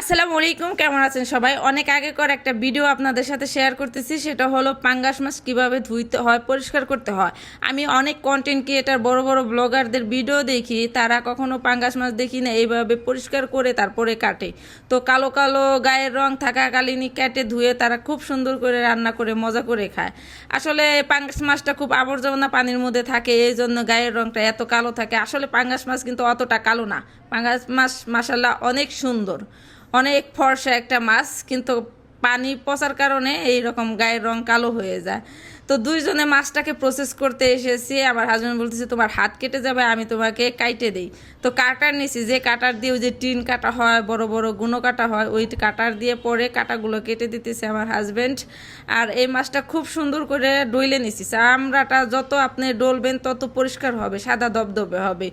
আসসালামু আলাইকুম, কেমন আছেন সবাই? অনেক আগে কর একটা ভিডিও আপনাদের সাথে শেয়ার করতেছি, সেটা হলো পাঙ্গাস মাছ কীভাবে ধুইতে হয়, পরিষ্কার করতে হয়। আমি অনেক কন্টেন্ট ক্রিয়েটার বড় বড় ব্লগারদের ভিডিও দেখি, তারা কখনো পাঙ্গাস মাছ দেখি না, এইভাবে পরিষ্কার করে তারপরে কাটে। তো কালো কালো গায়ের রং থাকাকালীনই কেটে ধুয়ে তারা খুব সুন্দর করে রান্না করে, মজা করে খায়। আসলে পাঙ্গাস মাছটা খুব আবর্জনা পানির মধ্যে থাকে, এই জন্য গায়ের রংটা এত কালো থাকে। আসলে পাঙ্গাস মাছ কিন্তু অতটা কালো না। পাঙ্গাস মাছ মাসাল্লাহ অনেক সুন্দর। অনেক ফর্সা একটা মাছ, কিন্তু পানি পচার কারণে এই রকম গায়ের রং কালো হয়ে যায়। তো দুইজনে মাছটাকে প্রসেস করতে এসেছি। আমার হাজব্যান্ড বলতেছে, তোমার হাত কেটে যাবে, আমি তোমাকে কাইটে দিই। তো কাটার নিছি, যে কাটার দিয়ে ওই যে টিন কাটা হয়, বড় বড় গুনো কাটা হয়, ওই কাটার দিয়ে পরে কাটাগুলো কেটে দিতেছে আমার হাজব্যান্ড আর এই মাছটা খুব সুন্দর করে ডইলে নিছি। চামড়াটা যত আপনি ডলবেন, তত পরিষ্কার হবে, সাদা দবদবে হবে।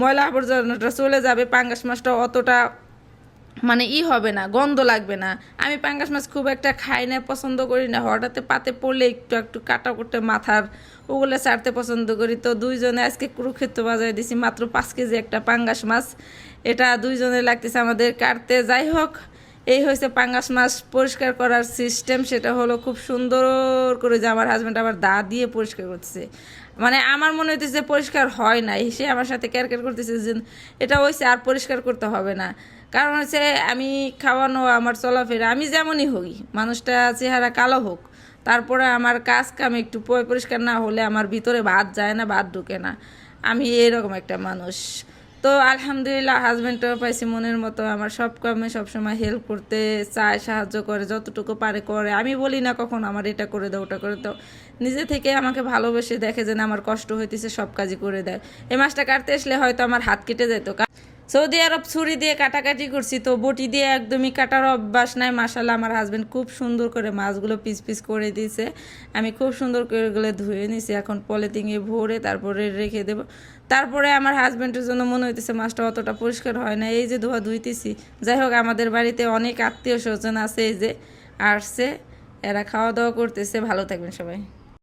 ময়লা আবর্জনাটা চলে যাবে, পাঙ্গাস মাছটা অতটা মানে ই হবে না, গন্ধ লাগবে না। আমি পাঙ্গাস মাছ খুব একটা খাই না, পছন্দ করি না। হঠাৎ পাতে পড়লে একটু একটু কাটা করতে মাথার ওগুলো ছাড়তে পছন্দ করি। তো দুইজনে আজকে কুরুক্ষেত্র বাজারে দিছি মাত্র পাঁচ কেজি একটা পাঙ্গাস মাছ। এটা দুইজনে লাগতেছে আমাদের কাটতে। যাই হোক, এই হয়েছে পাঙ্গাস মাছ পরিষ্কার করার সিস্টেম সেটা হলো খুব সুন্দর করে যে আমার হাজব্যান্ড আবার দা দিয়ে পরিষ্কার করতেছে। মানে আমার মনে হইতেছে পরিষ্কার হয় না সে আমার সাথে ক্যারকের করতেছে যে, এটা হয়েছে আর পরিষ্কার করতে হবে না। কারণ হচ্ছে আমি খাওয়ানো, আমার চলাফেরা, আমি যেমনই হই, মানুষটা চেহারা কালো হোক, তারপরে আমার কাজ কাম একটু পরিষ্কার না হলে আমার ভিতরে ভাত যায় না, ভাত ঢুকে না। আমি এরকম একটা মানুষ। তো আলহামদুলিল্লাহ হাজব্যান্ডও পাইছি মনের মতো, আমার সব কামে সবসময় হেল্প করতে চায়, সাহায্য করে, যতটুকু পারে করে। আমি বলি না কখন, আমার এটা করে দাও, ওটা করে দাও। নিজে থেকে আমাকে ভালোবেসে দেখে যে না আমার কষ্ট হইতেছে, সব কাজই করে দেয়। এই মাছটা কাটতে আসলে হয়তো আমার হাত কেটে যেত সৌদি আরব ছুরি দিয়ে কাটাকাটি করছি, তো বটি দিয়ে একদমই কাটার অভ্যাস নাই। মাসাল্লাহ আমার হাজব্যান্ড খুব সুন্দর করে মাছগুলো পিস পিস করে দিয়েছে। আমি খুব সুন্দর করে এগুলো ধুয়ে নিছি এখন পলিথিনে ভরে তারপরে রেখে দেব। তারপরে আমার হাজব্যান্ডের জন্য মনে হইতেছে মাছটা অতটা পরিষ্কার হয় না এই যে ধোয়া ধুইতেছি। যাই হোক, আমাদের বাড়িতে অনেক আত্মীয় স্বজন আছে, এই যে আসছে, এরা খাওয়া দাওয়া করতেছে। ভালো থাকবেন সবাই।